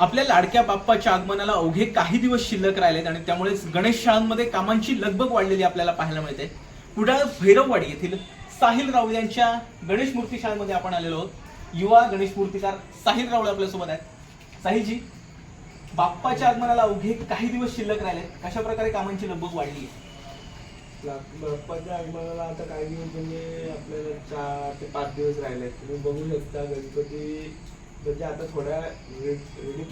आपल्या लाडक्या बाप्पाच्या आगमनाला अवघे काही दिवस शिल्लक राहिलेत आणि त्यामुळेच गणेश शाळांमध्ये कामांची लगबग वाढलेली आपल्याला पाहायला मिळते. कुडाळ भैरववाडी येथील साहिल राऊळ यांच्या गणेश मूर्ती शाळेमध्ये आपण आलेलो आहोत. युवा गणेश मूर्तीकार साहिल राऊळ आपल्यासोबत आहेत. साहिलजी बाप्पाच्या आगमनाला अवघे काही दिवस शिल्लक राहिले कशा प्रकारे कामांची लगबग वाढली? आहे बाप्पाच्या आगमनाला आता काही दिवस म्हणजे आपल्याला चार ते पाच दिवस राहिले तुम्ही बघू शकता गणपती म्हणजे आता थोड्या रेडी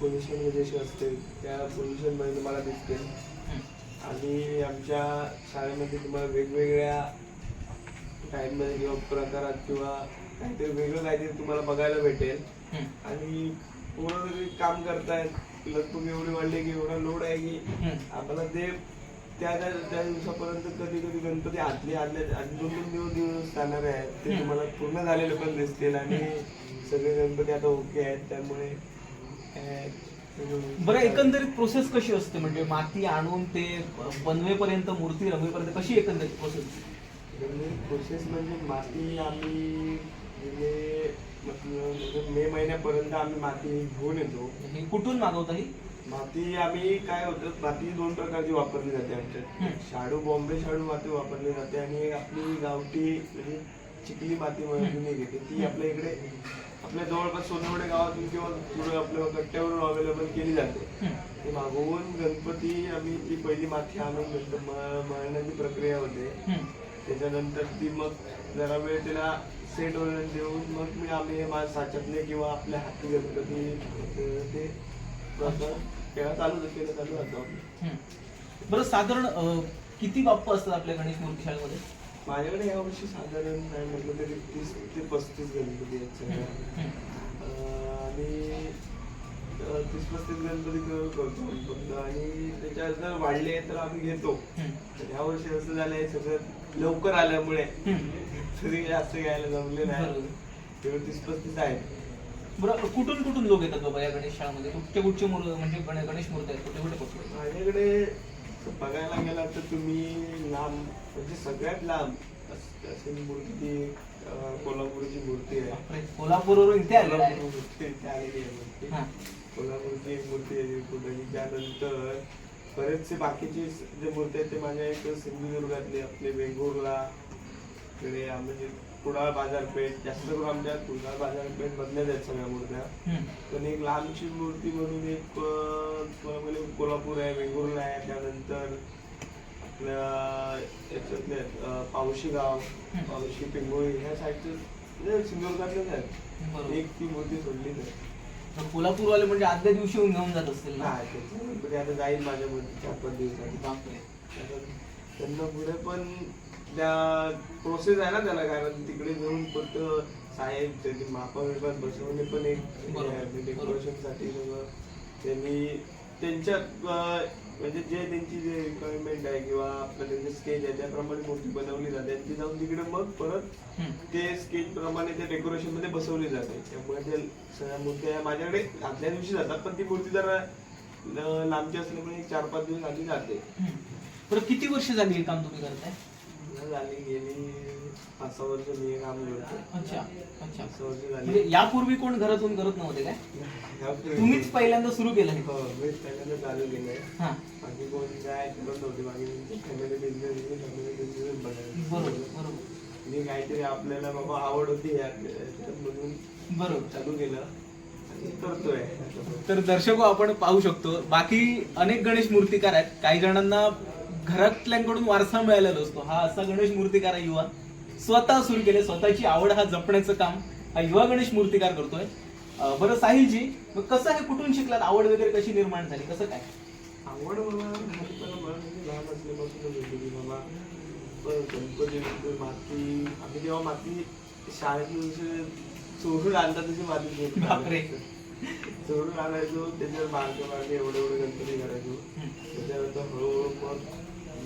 पोझिशन जशी असते त्या पोझिशनमध्ये तुम्हाला दिसते आणि आमच्या शाळेमध्ये तुम्हाला वेगवेगळ्या टाईममध्ये किंवा प्रकारात किंवा काहीतरी वेगळं काहीतरी तुम्हाला बघायला भेटेल. आणि पूर्ण काम करतायत लगभग एवढी वाढली की एवढा लोड आहे की. आम्हाला ते त्या त्या दिवसापर्यंत कधी कधी गणपती आदले आदले आधी दोन दोन दिवस दिवस जाणार आहेत ते. तुम्हाला पूर्ण झालेले पण दिसतील आणि सगळे गणपती आता ओके आहेत. त्यामुळे बरं एकंदरीत प्रोसेस कशी असते? म्हणजे माती आणून ते बनवेपर्यंत मूर्ती रंगवेपर्यंत कशी एकंदरीत प्रोसेस प्रोसेस म्हणजे माती आम्ही म्हणजे मतलब मे महिन्यापर्यंत आम्ही माती घेऊन येतो. कुठून मागवता ही? माती आम्ही काय होतं माती दोन प्रकारची वापरली जाते आमच्यात. शाडू बॉम्बे शाडू माती वापरली जाते आणि एक आपली गावठी म्हणजे चिखली माती म्हणून येते ती आपल्या इकडे आपल्या जवळपास सोनवडे गावातून किंवा पुढे आपल्या कट्ट्यावरून अवेलेबल केली जाते. ती मागवून गणपती आम्ही ती पहिली माती आणून मळण्याची प्रक्रिया होते. त्याच्यानंतर ती मग जरा वेळ तिला सेट वगैरे देऊन मग मी आम्ही माझ्या साच्यातले किंवा आपल्या हाती गणपती ते प्रकार खेळा चालू केलं चालू हम्म. बरं साधारण अं, किती बाप्पा असतात आपल्या गणेश मूर्ती शाळेमध्ये माझ्याकडे यावर्षी साधारण नाही म्हटलं तरी तीस ते पस्तीस गणपती आहेत सगळ्या हम्म. अं, आणि अं, तीस पस्तीस गणपती करतो आम्ही फक्त आणि त्याच्यात जर वाढले तर आम्ही घेतो हम्म. तर ह्या वर्षी असं झालंय सगळं लवकर आल्यामुळे हम्म. तरी जास्त घ्यायला जमले नाही बरोबर. तेवढे तीस पस्तीस आहेत बरं कुठून कुठून लोक येतात बाबा या गणेश शाळेमध्ये कुठचे कुठचे म्हणजे गणे- गणेश मूर्ती आहेत? कुठे कुठे पोहोचले माझ्याकडे बघायला गेला तर तुम्ही लांब म्हणजे सगळ्यात लांब अस- अशी मूर्ती अं, कोल्हापूरची मूर्ती आहे. बापरे, कोल्हापूरवरून इथे आलेला आहे. कोल्हापूर इथे आलेली आहे मूर्ती. हा. कोल्हापूरची एक मूर्ती आहे कुठली त्यानंतर बरेचसे बाकीचे जे मूर्ती आहेत ते माझ्या एक सिंधुदुर्गातले आपले वेंगुर्ला इकडे म्हणजे कुडाळ बाजारपेठ जास्त करून आमच्या कुडाळ बाजारपेठ मधल्याच आहेत सगळ्या मूर्त्या. पण एक लांबची मूर्ती म्हणून एक अं, म्हणजे कोल्हापूर आहे वेंगुर्ला आहे त्यानंतर आपल्या याच्यातले आहेत, अं, पावशी गाव. पावशी पिंगोळी ह्या साईडचे म्हणजे सिंधुदुर्गातलेच आहेत एक ती मूर्ती सोडली तर तर कोल्हापूरवाले म्हणजे आदल्या दिवशी येऊन घेऊन जात असतील ना गणपती आता जाईल माझ्या मूर्ती चार पाच. कारण त्यांना पुढे पण त्या प्रोसेस आहे ना त्याला कारण तिकडे जाऊन फक्त साहेब त्यांनी मापा बिपा बसवणे पण एक. डेकोरेशनसाठी त्यांनी त्यांच्या म्हणजे जे त्यांची जे रिक्वायरमेंट आहे किंवा आपलं त्यांचे स्केच आहे त्याप्रमाणे मूर्ती बनवली जाते आणि ती जाऊन तिकडे मग परत. ते स्केच प्रमाणे ते डेकोरेशनमध्ये बसवली जाते त्यामुळे ते सगळ्या मूर्त्या माझ्याकडे आदल्या दिवशी जातात पण ती मूर्ती जरा लांबची असल्यामुळे चार पाच दिवस आधी जाते. बरं किती वर्ष झाली हे काम तुम्ही करताय झाली गेली पाच सहा वर्ष मी हे काम करतो. अच्छा अच्छा. पाच सहा वर्ष म्हणजे यापूर्वी कोण घरातून करत नव्हते काय? यापूर्वी- तुम्हीच पहिल्यांदा सुरू केलं हे. हो मीच पहिल्यांदा चालू केलंय. हा. बाकी कोण काय करत नव्हते बाकी फॅमिली बिझनेस फॅमिली बिझनेस बघायला. बरोबर मी काहीतरी आपल्याला बाबा आवड होती म्हणून बरोबर. चालू केलं. आणि करतोय. तर दर्शको आपण पाहू शकतो बाकी अनेक गणेश मूर्तिकार आहेत. काही जणांना घरातल्यांकडून वारसा मिळालेला असतो हा असा गणेश मूर्तिकार आहे युवा. स्वतः सुरू केले. स्वतःची आवड हा जपण्याचं काम हा युवा गणेश मूर्तिकार करतोय. बरं साहिलजी मग कसं आहे कुठून शिकलात? आवड वगैरे कशी निर्माण झाली? कसं काय? आवड मला म्हणजे लहान असल्यापासूनच होती की गणपती नंतर माती. आम्ही जेव्हा माती शाळेतून जसे चोरून आणतात तशी माती चोरून बापरे. चोरून आणायचो त्याच्यावर बारके बारके एवढे एवढे गणपती करायचो. त्याच्यानंतर हळूहळू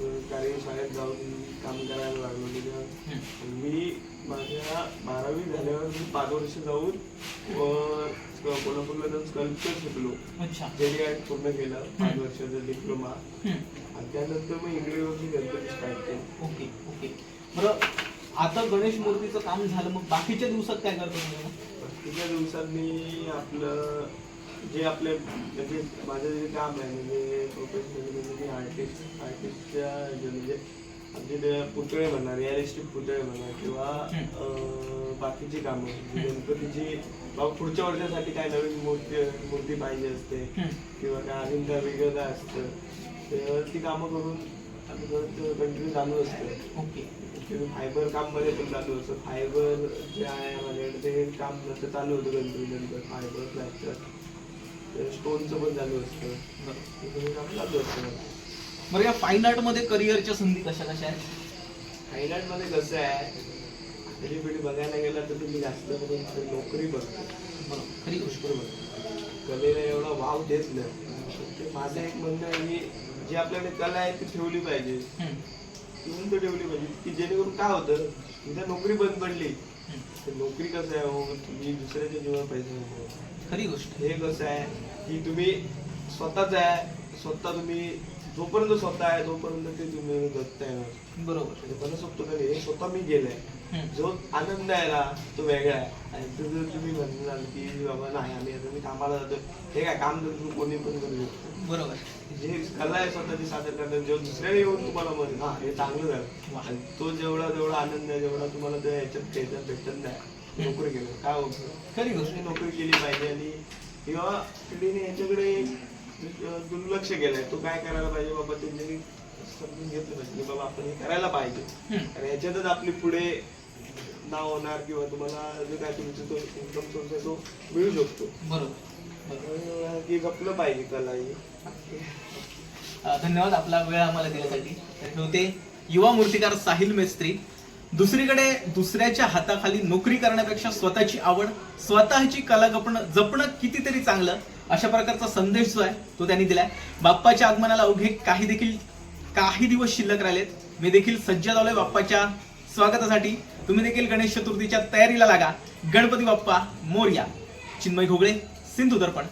मग काही शाळेत जाऊन काम करायला लागलो हम्म. मी माझ्या बारावी झाल्यावर मी पाच वर्ष जाऊन अं, कोल्हापूरला जाऊन स्कल्पचर शिकलो अच्छा जेडी पूर्ण केलं पाच. वर्षाचा डिप्लोमा. आणि त्यानंतर मग इंग्रजीवरती गणपती स्टार्ट केले ओके ओके बरं आता गणेश मूर्तीचं काम झालं मग बाकीच्या दिवसात काय करतो? बाकीच्या दिवसात मी आपलं जे आपले म्हणजे माझं जे काम आहे म्हणजे प्रोफेशनली म्हणजे मी आर्टिस्ट आर्टिस्टच्या जे म्हणजे आमचे ते पुतळे म्हणा रिअलिस्टिक पुतळे म्हणा किंवा बाकीची कामं म्हणजे गणपतीची बाबा पुढच्या वर्षासाठी काय नवीन मूर्ती मूर्ती पाहिजे असते. किंवा काय अजून काय वेगळं काय असतं तर ती कामं करून आम्ही परत कंटिन्यू चालू असतं. ओके. फायबर काममध्ये पण चालू असतं. फायबर जे आहे माझ्याकडे ते काम चालू होतं गणपती नंतर फायबर प्लॅस्टर स्टोनचं पण चालू असतं. काम चालू असतं. बरं या फाईन आर्टमध्ये करिअरच्या संधी कशा कशा आहेत? थायलंडमध्ये कसं आहे पिढी बघायला गेलं तर तुम्ही जास्त करून नोकरी बघतो. खरी गोष्ट. बघतो. कलेला एवढा वाव देत नाही. ते माझं एक म्हणणं आहे की जी आपल्याकडे कला आहे ती ठेवली पाहिजे. तर ठेवली पाहिजे की जेणेकरून काय होतं उद्या नोकरी बंद पडली तर नोकरी कसं आहे? हो तुम्ही दुसऱ्याच्या जीवावर पैसे नको खरी गोष्ट. हे कसं आहे? की तुम्ही स्वतःच आहे स्वतः तुम्ही जोपर्यंत स्वतः आहे तोपर्यंत ते तुम्ही जगताय ना बरोबर. मला सोपतं का हे स्वतः मी गेलंय. जो आनंद आहे ना तो वेगळा आहे. आणि तो जर तुम्ही म्हणलाल की बाबा नाही आम्ही आता मी कामाला जातो हे काय काम तर तुम्ही कोणी पण करू शकतो. बरोबर. जे कला आहे स्वतःची सादर करण्यात जेव्हा दुसऱ्याने येऊन तुम्हाला म्हणेल हा हे चांगलं. झालं. आणि तो जेवढा जेवढा आनंद आहे जेवढा तुम्हाला त्या ह्याच्यात भेटत नाही. नोकरी केलं. काय होतं? खरी गोष्ट. नोकरी केली पाहिजे आणि किंवा पिढीने याच्याकडे दुर्लक्ष केलंय. तो काय करायला पाहिजे बाबा? त्यांनी समजून घेतलं पाहिजे बाबा आपण हे करायला पाहिजे. आणि याच्यातच आपली पुढे नाव होणार किंवा तुम्हाला जे काय तुमचं तो इन्कम सोर्स आहे तो मिळू शकतो. बरोबर. की जपलं पाहिजे कला ही. धन्यवाद आपला वेळ आम्हाला दिल्यासाठी. होते युवा मूर्तिकार साहिल मेस्त्री दुसरीकडे दुसऱ्याच्या हाताखाली नोकरी करण्यापेक्षा स्वतःची आवड स्वतःची कला जपणं जपणं कितीतरी चांगलं अशा प्रकारचा संदेश जो आहे तो त्यांनी दिलाय. बाप्पाच्या आगमनाला अवघे काही देखील काही दिवस शिल्लक राहिलेत. मी देखील सज्ज झालोय बाप्पाच्या स्वागतासाठी. तुम्ही देखील गणेश चतुर्थीच्या तयारीला लागा. गणपती बाप्पा मोर्या चिन्मय घोगळे सिंधू दर्पण